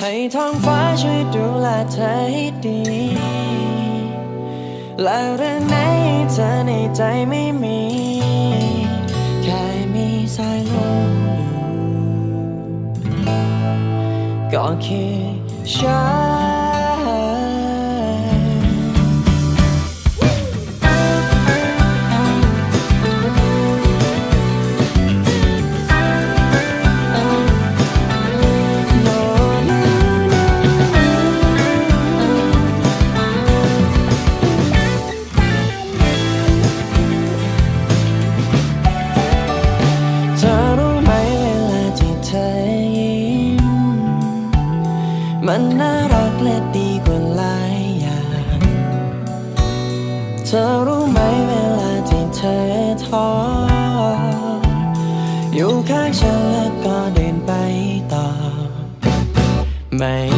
ให้ท้องฟ้าช่วยดูแลเธอให้ดี และเรื่องไหนเธอในใจไม่มี แค่มีสายลมอยู่ก็คือฉัน รักและดีกว่าหลายอย่าง เธอรู้ไหมเวลาที่เธอท้อ อยู่ข้างฉันแล้วก็เดินไปต่อ ไม่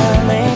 moment